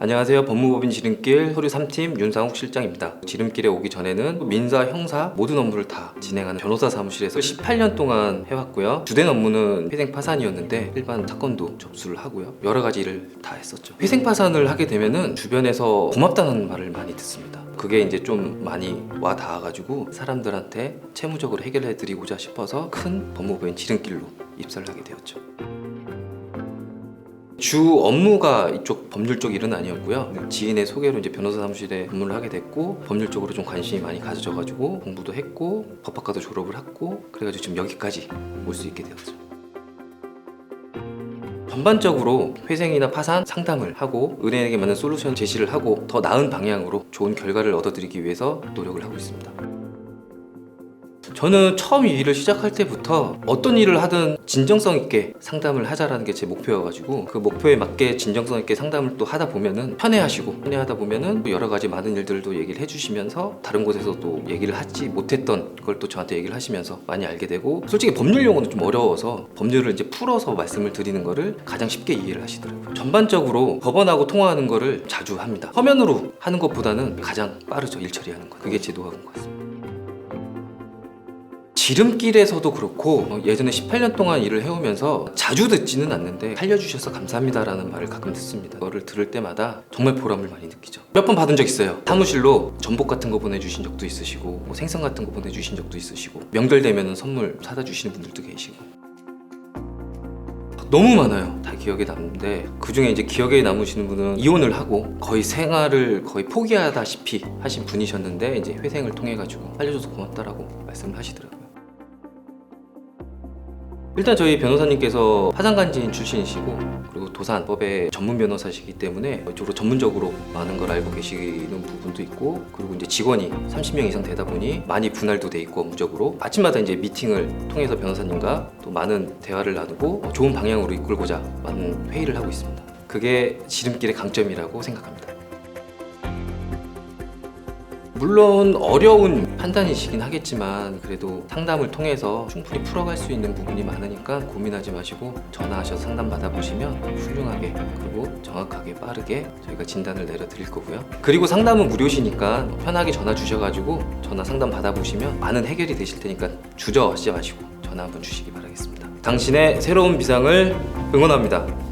안녕하세요. 법무법인 지름길 서류 3팀 윤상욱 실장입니다. 지름길에 오기 전에는 민사, 형사 모든 업무를 다 진행하는 변호사 사무실에서 18년 동안 해왔고요. 주된 업무는 회생 파산이었는데 일반 사건도 접수를 하고요. 여러 가지 일을 다 했었죠. 회생 파산을 하게 되면은 주변에서 고맙다는 말을 많이 듣습니다. 그게 이제 좀 많이 와 닿아가지고 사람들한테 채무적으로 해결해 드리고자 싶어서 큰 법무법인 지름길로 입사를 하게 되었죠. 주 업무가 이쪽 법률 쪽 일은 아니었고요. 지인의 소개로 이제 변호사 사무실에 근무를 하게 됐고 법률 쪽으로 좀 관심이 많이 가져져가지고 공부도 했고 법학과도 졸업을 했고 그래가지고 지금 여기까지 올 수 있게 되었죠. 전반적으로 회생이나 파산 상담을 하고 은행에게 맞는 솔루션 제시를 하고 더 나은 방향으로 좋은 결과를 얻어드리기 위해서 노력을 하고 있습니다. 저는 처음 이 일을 시작할 때부터 어떤 일을 하든 진정성 있게 상담을 하자라는 게 제 목표여가지고 그 목표에 맞게 진정성 있게 상담을 또 하다 보면은 편해하시고 편해하다 보면은 또 여러 가지 많은 일들도 얘기를 해주시면서 다른 곳에서 또 얘기를 하지 못했던 걸 또 저한테 얘기를 하시면서 많이 알게 되고 솔직히 법률 용어는 좀 어려워서 법률을 이제 풀어서 말씀을 드리는 거를 가장 쉽게 이해를 하시더라고요. 전반적으로 법원하고 통화하는 거를 자주 합니다. 서면으로 하는 것보다는 가장 빠르죠 일 처리하는 거. 그게 제 노하우인 것 같습니다. 지름길에서도 그렇고 어, 예전에 18년 동안 일을 해오면서 자주 듣지는 않는데 살려주셔서 감사합니다라는 말을 가끔 듣습니다. 그거를 들을 때마다 정말 보람을 많이 느끼죠. 몇 번 받은 적 있어요. 사무실로 전복 같은 거 보내주신 적도 있으시고 뭐 생선 같은 거 보내주신 적도 있으시고 명절 되면은 선물 사다 주시는 분들도 계시고 너무 많아요. 다 기억에 남는데 그 중에 이제 기억에 남으시는 분은 이혼을 하고 거의 생활을 거의 포기하다시피 하신 분이셨는데 이제 회생을 통해 가지고 살려줘서 고맙다라고 말씀을 하시더라고요. 일단 저희 변호사님께서 화상간지인 출신이시고 그리고 도산법의 전문 변호사시기 때문에 이쪽으로 전문적으로 많은 걸 알고 계시는 부분도 있고 그리고 이제 직원이 30명 이상 되다 보니 많이 분할도 돼 있고 업무적으로 아침마다 이제 미팅을 통해서 변호사님과 또 많은 대화를 나누고 좋은 방향으로 이끌고자 많은 회의를 하고 있습니다. 그게 지름길의 강점이라고 생각합니다. 물론 어려운 판단이시긴 하겠지만 그래도 상담을 통해서 충분히 풀어갈 수 있는 부분이 많으니까 고민하지 마시고 전화하셔서 상담 받아보시면 훌륭하게 그리고 정확하게 빠르게 저희가 진단을 내려드릴 거고요. 그리고 상담은 무료시니까 편하게 전화 주셔가지고 전화 상담 받아보시면 많은 해결이 되실 테니까 주저하지 마시고 전화 한번 주시기 바라겠습니다. 당신의 새로운 비상을 응원합니다.